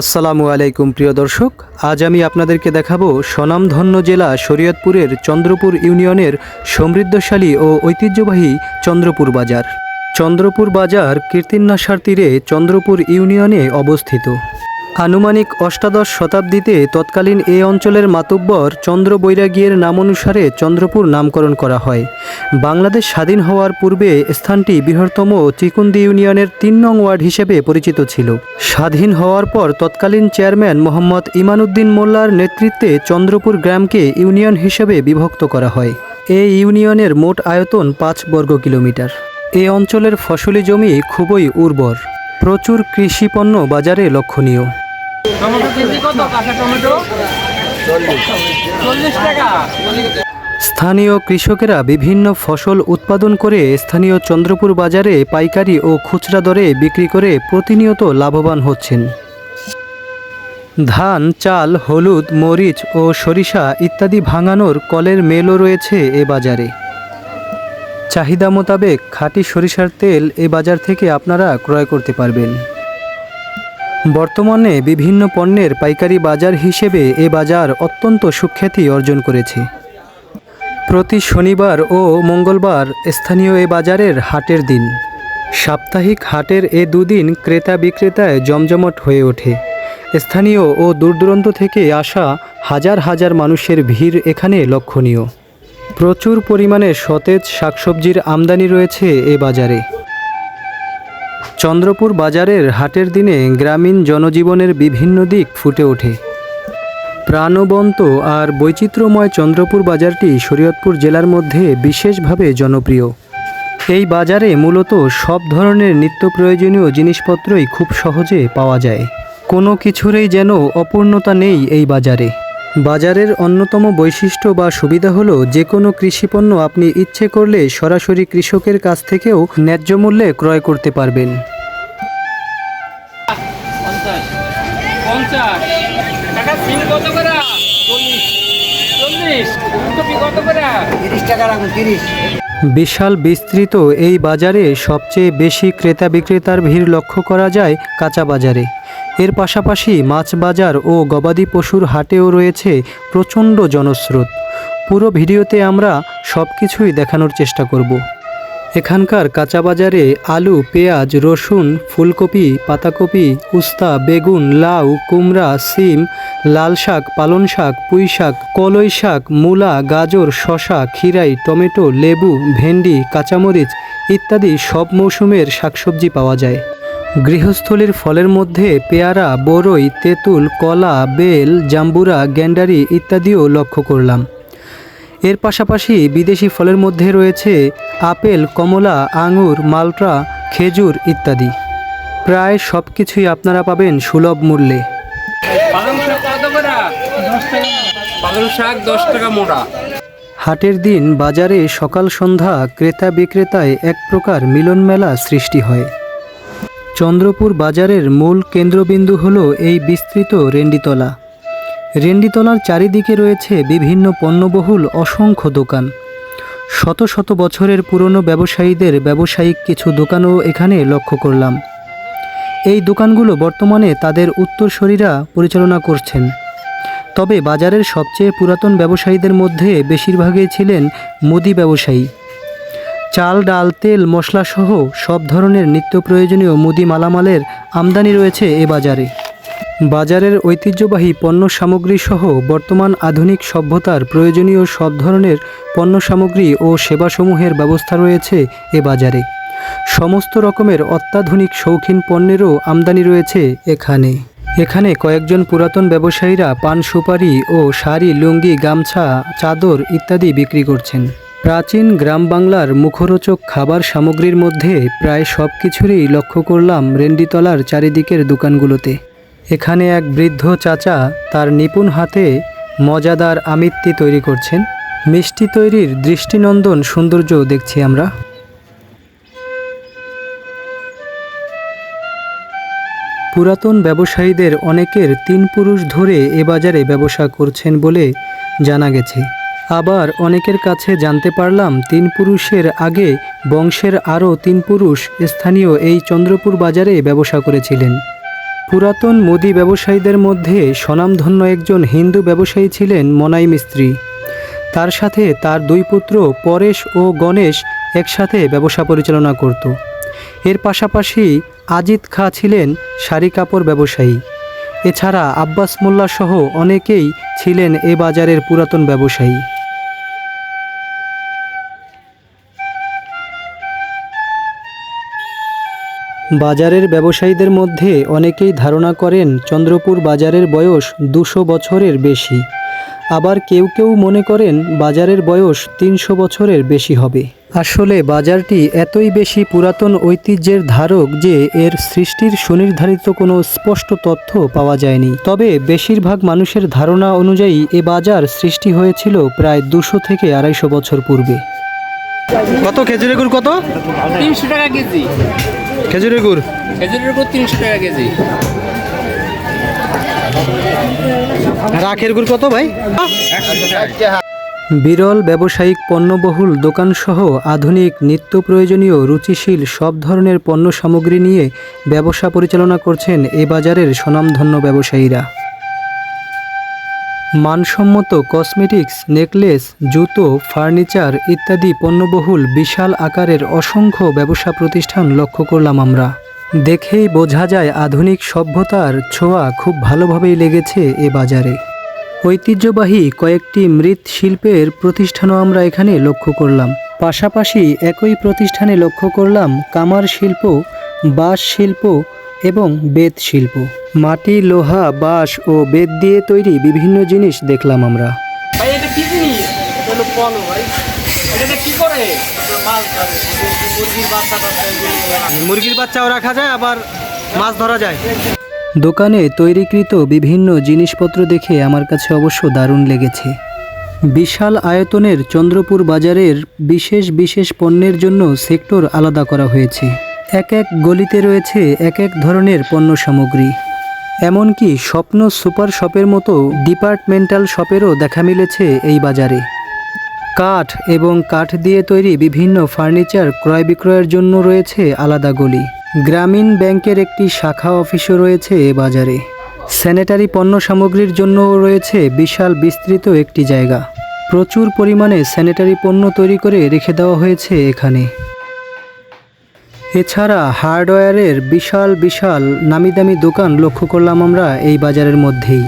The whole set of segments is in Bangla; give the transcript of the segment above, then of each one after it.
আসসালামু আলাইকুম, প্রিয় দর্শক। আজ আমি আপনাদেরকে দেখাবো স্বনামধন্য জেলা শরীয়তপুরের চন্দ্রপুর ইউনিয়নের সমৃদ্ধশালী ও ঐতিহ্যবাহী চন্দ্রপুর বাজার। চন্দ্রপুর বাজার কীর্তিন্নাসার তীরে চন্দ্রপুর ইউনিয়নে অবস্থিত। আনুমানিক অষ্টাদশ শতাব্দীতে তৎকালীন এ অঞ্চলের মাতব্বর চন্দ্র বৈরাগীর নামানুসারে চন্দ্রপুর নামকরণ করা হয়। বাংলাদেশ স্বাধীন হওয়ার পূর্বে স্থানটি বৃহত্তম চিকুন্দি ইউনিয়নের তিন নং ওয়ার্ড হিসেবে পরিচিত ছিল। স্বাধীন হওয়ার পর তৎকালীন চেয়ারম্যান মোহাম্মদ ইমানউদ্দিন মোল্লার নেতৃত্বে চন্দ্রপুর গ্রামকে ইউনিয়ন হিসেবে বিভক্ত করা হয়। এই ইউনিয়নের মোট আয়তন পাঁচ বর্গ কিলোমিটার। এ অঞ্চলের ফসলি জমি খুবই উর্বর। প্রচুর কৃষিপণ্য বাজারে লক্ষণীয়। স্থানীয় কৃষকেরা বিভিন্ন ফসল উৎপাদন করে স্থানীয় চন্দ্রপুর বাজারে পাইকারি ও খুচরা দরে বিক্রি করে প্রতিনিয়ত লাভবান হচ্ছেন। ধান, চাল, হলুদ, মরিচ ও সরিষা ইত্যাদি ভাঙানোর কলের মেলও রয়েছে এ বাজারে। চাহিদা মোতাবেক খাঁটি সরিষার তেল এ বাজার থেকে আপনারা ক্রয় করতে পারবেন। বর্তমানে বিভিন্ন পণ্যের পাইকারি বাজার হিসেবে এ বাজার অত্যন্ত সুখ্যাতি অর্জন করেছে। প্রতি শনিবার ও মঙ্গলবার স্থানীয় এ বাজারের হাটের দিন। সাপ্তাহিক হাটের এ দুদিন ক্রেতা বিক্রেতায় জমজমট হয়ে ওঠে। স্থানীয় ও দূরদূরান্ত থেকে আসা হাজার হাজার মানুষের ভিড় এখানে লক্ষণীয়। প্রচুর পরিমাণে সতেজ শাকসবজির আমদানি রয়েছে এ বাজারে। চন্দ্রপুর বাজারের হাটের দিনে গ্রামীণ জনজীবনের বিভিন্ন দিক ফুটে ওঠে। প্রাণবন্ত আর বৈচিত্র্যময় চন্দ্রপুর বাজারটি শরীয়তপুর জেলার মধ্যে বিশেষভাবে জনপ্রিয়। এই বাজারে মূলত সব ধরনের নিত্য প্রয়োজনীয় জিনিসপত্রই খুব সহজে পাওয়া যায়। কোনো কিছুরই যেন অপূর্ণতা নেই এই বাজারে। বাজারের অন্যতম বৈশিষ্ট্য বা সুবিধা হলো যে কোনো কৃষিপণ্য আপনি ইচ্ছে করলে সরাসরি কৃষকের কাছ থেকেও ন্যায্য মূল্যে ক্রয় করতে পারবেন। বিশাল বিস্তৃত এই বাজারে সবচেয়ে বেশি ক্রেতা বিক্রেতার ভিড় লক্ষ্য করা যায় কাঁচা বাজারে। এর পাশাপাশি মাছ বাজার ও গবাদি পশুর হাটেও রয়েছে প্রচণ্ড জনস্রোত। পুরো ভিডিওতে আমরা সব কিছুই দেখানোর চেষ্টা করব। এখানকার কাঁচা বাজারে আলু, পেঁয়াজ, রসুন, ফুলকপি, পাতাকপি, উস্তা, বেগুন, লাউ, কুমড়া, সিম, লাল শাক পালং শাক, পুঁই শাক, কলই শাক, মূলা, গাজর শশা খিরাই টমেটো, লেবু, ভেন্ডি, কাঁচামরিচ ইত্যাদি সব মৌসুমের শাকসবজি পাওয়া যায়। গৃহস্থলীর ফলের মধ্যে পেয়ারা, বরই, তেঁতুল, কলা, বেল, জাম্বুরা, গ্যান্ডারি ইত্যাদিও লক্ষ্য করলাম। এর পাশাপাশি বিদেশি ফলের মধ্যে রয়েছে আপেল, কমলা, আঙুর মালটা খেজুর ইত্যাদি। প্রায় সব কিছুই আপনারা পাবেন সুলভ মূল্যে। হাটের দিন বাজারে সকাল সন্ধ্যা ক্রেতা বিক্রেতায় এক প্রকার মিলন মেলা সৃষ্টি হয়। চন্দ্রপুর বাজারের মূল কেন্দ্রবিন্দু হল এই বিস্তৃত রেন্ডিতলা। রেন্ডিতলার চারিদিকে রয়েছে বিভিন্ন পণ্যবহুল অসংখ্য দোকান। শত শত বছরের পুরনো ব্যবসায়ীদের ব্যবসায়িক কিছু দোকানও এখানে লক্ষ্য করলাম। এই দোকানগুলো বর্তমানে তাদের উত্তরসূরিরা পরিচালনা করছেন। তবে বাজারের সবচেয়ে পুরাতন ব্যবসায়ীদের মধ্যে বেশিরভাগই ছিলেন মুদি ব্যবসায়ী। চাল, ডাল, তেল, মশলাসহ সব ধরনের নিত্য প্রয়োজনীয় মুদি মালামালের আমদানি রয়েছে এ বাজারে। বাজারের ঐতিহ্যবাহী পণ্য সামগ্রী সহ বর্তমান আধুনিক সভ্যতার প্রয়োজনীয় সব ধরনের পণ্য সামগ্রী ও সেবাসমূহের ব্যবস্থা রয়েছে এ বাজারে। সমস্ত রকমের অত্যাধুনিক শৌখিন পণ্যেরও আমদানি রয়েছে এখানে। এখানে কয়েকজন পুরাতন ব্যবসায়ীরা পান সুপারি ও শাড়ি, লুঙ্গি, গামছা, চাদর ইত্যাদি বিক্রি করছেন। প্রাচীন গ্রাম বাংলার মুখরোচক খাবার সামগ্রীর মধ্যে প্রায় সব কিছুরই লক্ষ্য করলাম রেন্ডিতলার চারিদিকের দোকানগুলোতে। এখানে এক বৃদ্ধ চাচা তার নিপুণ হাতে মজাদার আমিত্তি তৈরি করছেন। মিষ্টি তৈরির দৃষ্টিনন্দন সৌন্দর্য দেখছি আমরা। পুরাতন ব্যবসায়ীদের অনেকের তিন পুরুষ ধরে এ বাজারে ব্যবসা করছেন বলে জানা গেছে। আবার অনেকের কাছে জানতে পারলাম, তিন পুরুষের আগে বংশের আরও তিন পুরুষ স্থানীয় এই চন্দ্রপুর বাজারে ব্যবসা করেছিলেন। পুরাতন মুদি ব্যবসায়ীদের মধ্যে স্বনামধন্য একজন হিন্দু ব্যবসায়ী ছিলেন মনাই মিস্ত্রি। তার সাথে তার দুই পুত্র পরেশ ও গণেশ একসাথে ব্যবসা পরিচালনা করত। এর পাশাপাশি আজিত খা ছিলেন শাড়ি কাপড় ব্যবসায়ী। এছাড়া আব্বাস মোল্লা সহ অনেকেই ছিলেন এ বাজারের পুরাতন ব্যবসায়ী। বাজারের ব্যবসায়ীদের মধ্যে অনেকেই ধারণা করেন চন্দ্রপুর বাজারের বয়স দুশো বছরের বেশি। আবার কেউ কেউ মনে করেন বাজারের বয়স তিনশো বছরের বেশি হবে। আসলে বাজারটি এতই বেশি পুরাতন ঐতিহ্যের ধারক যে এর সৃষ্টির সুনির্ধারিত কোনো স্পষ্ট তথ্য পাওয়া যায়নি। তবে বেশিরভাগ মানুষের ধারণা অনুযায়ী এ বাজার সৃষ্টি হয়েছিল প্রায় দুশো থেকে আড়াইশো বছর পূর্বে। কত খেজুরের গুড় কত? তিনশো টাকা কেজি। খেজুরের গুড়? খেজুরের উপর তিনশো টাকা কেজি। রাখের গুড় কত ভাই? বিরল ব্যবসায়িক পণ্যবহুল দোকানসহ আধুনিক নিত্য প্রয়োজনীয় রুচিশীল সব ধরনের পণ্য সামগ্রী নিয়ে ব্যবসা পরিচালনা করছেন এ বাজারের স্বনামধন্য ব্যবসায়ীরা। মানসম্মত কসমেটিক্স, নেকলেস, জুতো, ফার্নিচার ইত্যাদি পণ্যবহুল বিশাল আকারের অসংখ্য ব্যবসা প্রতিষ্ঠান লক্ষ্য করলাম আমরা। দেখেই বোঝা যায় আধুনিক সভ্যতার ছোঁয়া খুব ভালোভাবেই লেগেছে এ বাজারে। ঐতিহ্যবাহী কয়েকটি মৃৎশিল্পের প্রতিষ্ঠানও আমরা এখানে লক্ষ্য করলাম। পাশাপাশি একই প্রতিষ্ঠানে লক্ষ্য করলাম কামার শিল্প, বাঁশ শিল্প এবং বেত শিল্প। মাটি লোহা বাঁশ ও বেত দিয়ে তৈরি বিভিন্ন জিনিস দেখলাম আমরা। ভাই এটা কি জিনিস? হলো পলো ভাই। এটা কি করে? মাছ ধরে। মুরগির বাচ্চা টাচ্চা এগুলো রাখে। মুরগির বাচ্চাও রাখা যায় আবার মাছ ধরা যায়। দোকানে তৈরিকৃত বিভিন্ন জিনিসপত্র দেখে আমার কাছে অবশ্য দারুণ লেগেছে। বিশাল আয়তনের চন্দ্রপুর বাজারের বিশেষ বিশেষ পণ্যের জন্য সেক্টর আলাদা করা হয়েছে। এক এক গলিতে রয়েছে এক এক ধরনের পণ্য সামগ্রী এমনকি স্বপ্ন সুপার শপের মতো ডিপার্টমেন্টাল শপেরও দেখা মিলেছে এই বাজারে। কাঠ এবং কাঠ দিয়ে তৈরি বিভিন্ন ফার্নিচার ক্রয় বিক্রয়ের জন্য রয়েছে আলাদা গলি। গ্রামীণ ব্যাংকের একটি শাখা অফিসও রয়েছে এ বাজারে। স্যানিটারি পণ্য সামগ্রীর জন্যও রয়েছে বিশাল বিস্তৃত একটি জায়গা। প্রচুর পরিমাণে স্যানিটারি পণ্য তৈরি করে রেখে দেওয়া হয়েছে এখানে। এছাড়া হার্ডওয়্যারের বিশাল বিশাল নামি দামি দোকান লক্ষ্য করলাম আমরা এই বাজারের মধ্যেই।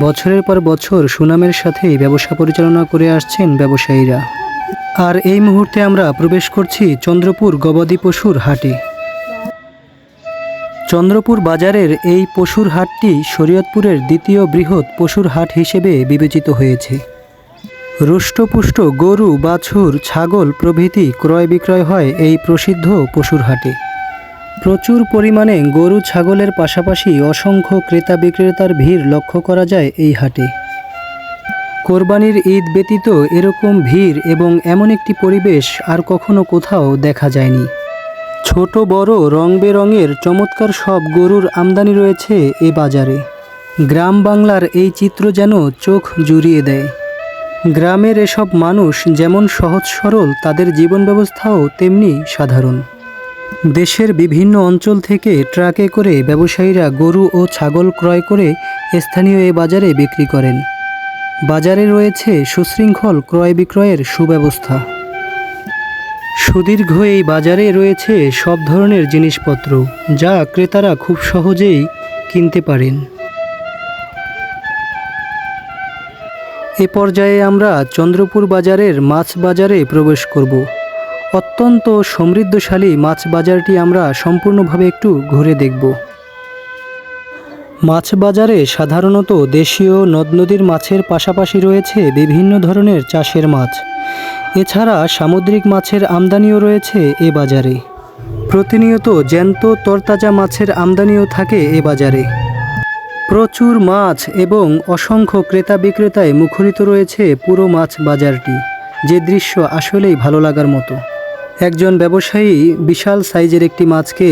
বছরের পর বছর সুনামের সাথেই ব্যবসা পরিচালনা করে আসছেন ব্যবসায়ীরা। আর এই মুহূর্তে আমরা প্রবেশ করছি চন্দ্রপুর গবাদি পশুর হাটে। চন্দ্রপুর বাজারের এই পশুর হাটটি শরীয়তপুরের দ্বিতীয় বৃহৎ পশুর হাট হিসেবে বিবেচিত হয়েছে। রুষ্টপুষ্ট গরু, বাছুর, ছাগল প্রভৃতি ক্রয় বিক্রয় হয় এই প্রসিদ্ধ পশুর হাটে। প্রচুর পরিমাণে গরু ছাগলের পাশাপাশি অসংখ্য ক্রেতা বিক্রেতার ভিড় লক্ষ্য করা যায় এই হাটে। কোরবানির ঈদ ব্যতীত এরকম ভিড় এবং এমন একটি পরিবেশ আর কখনো কোথাও দেখা যায়নি। ছোট, বড় রং বেরঙের চমৎকার সব গরুর আমদানি রয়েছে এ বাজারে। গ্রাম বাংলার এই চিত্র যেন চোখ জুড়িয়ে দেয়। গ্রামের এসব মানুষ যেমন সহজ সরল, তাদের জীবন ব্যবস্থাও তেমনি সাধারণ। দেশের বিভিন্ন অঞ্চল থেকে ট্রাকে করে ব্যবসায়ীরা গরু ও ছাগল ক্রয় করে স্থানীয় এ বাজারে বিক্রি করেন। বাজারে রয়েছে সুশৃঙ্খল ক্রয় বিক্রয়ের সুব্যবস্থা। সুদীর্ঘ এই বাজারে রয়েছে সব ধরনের জিনিসপত্র, যা ক্রেতারা খুব সহজেই কিনতে পারেন। এ পর্যায়ে আমরা চন্দ্রপুর বাজারের মাছ বাজারে প্রবেশ করব। অত্যন্ত সমৃদ্ধশালী মাছ বাজারটি আমরা সম্পূর্ণভাবে একটু ঘুরে দেখব। মাছ বাজারে সাধারণত দেশীয় নদ নদীর মাছের পাশাপাশি রয়েছে বিভিন্ন ধরনের চাষের মাছ। এছাড়া সামুদ্রিক মাছের আমদানিও রয়েছে এ বাজারে। প্রতিনিয়ত জ্যান্ত, তরতাজা মাছের আমদানিও থাকে এ বাজারে। প্রচুর মাছ এবং অসংখ্য ক্রেতা বিক্রেতায় মুখরিত রয়েছে পুরো মাছ বাজারটি, যে দৃশ্য আসলেই ভালো লাগার মতো। একজন ব্যবসায়ী বিশাল সাইজের একটি মাছকে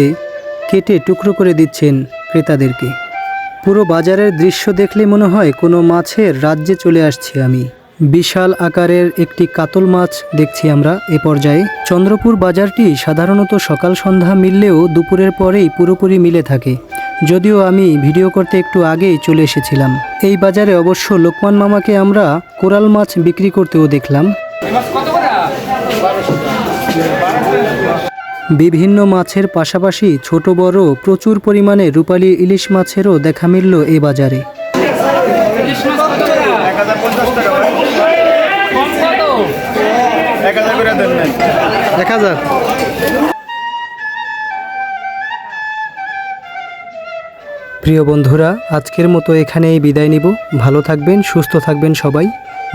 কেটে টুকরো করে দিচ্ছেন ক্রেতাদেরকে। পুরো বাজারের দৃশ্য দেখলে মনে হয় কোনো মাছের রাজ্যে চলে আসছি আমি। বিশাল আকারের একটি কাতল মাছ দেখছি আমরা এ পর্যায়ে। চন্দ্রপুর বাজারটি সাধারণত সকাল সন্ধ্যা মিললেও দুপুরের পরেই পুরোপুরি মিলে থাকে। যদিও আমি ভিডিও করতে একটু আগেই চলে এসেছিলাম। এই বাজারে অবশ্য লোকমান মামাকে আমরা কোরাল মাছ বিক্রি করতেও দেখলাম। বিভিন্ন মাছের পাশাপাশি ছোট বড় প্রচুর পরিমাণে রূপালী ইলিশ মাছেরও দেখা মিলল এ বাজারে। ইলিশ মাছ প্রিয় বন্ধুরা, আজকের মতো এখানেই বিদায় নিব। ভালো থাকবেন, সুস্থ থাকবেন সবাই।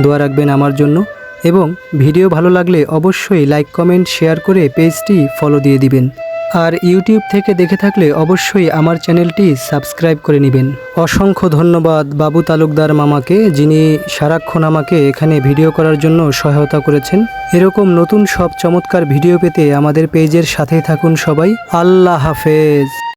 দোয়া রাখবেন আমার জন্য। এবং ভিডিও ভালো লাগলে অবশ্যই লাইক, কমেন্ট, শেয়ার করে পেজটি ফলো দিয়ে দিবেন। আর ইউটিউব থেকে দেখে থাকলে অবশ্যই আমার চ্যানেলটি সাবস্ক্রাইব করে নেবেন। অসংখ্য ধন্যবাদ বাবু তালুকদার মামাকে, যিনি সারাক্ষণ আমাকে এখানে ভিডিও করার জন্য সহায়তা করেছেন। এরকম নতুন সব চমৎকার ভিডিও পেতে আমাদের পেজের সাথেই থাকুন সবাই। আল্লাহ হাফেজ।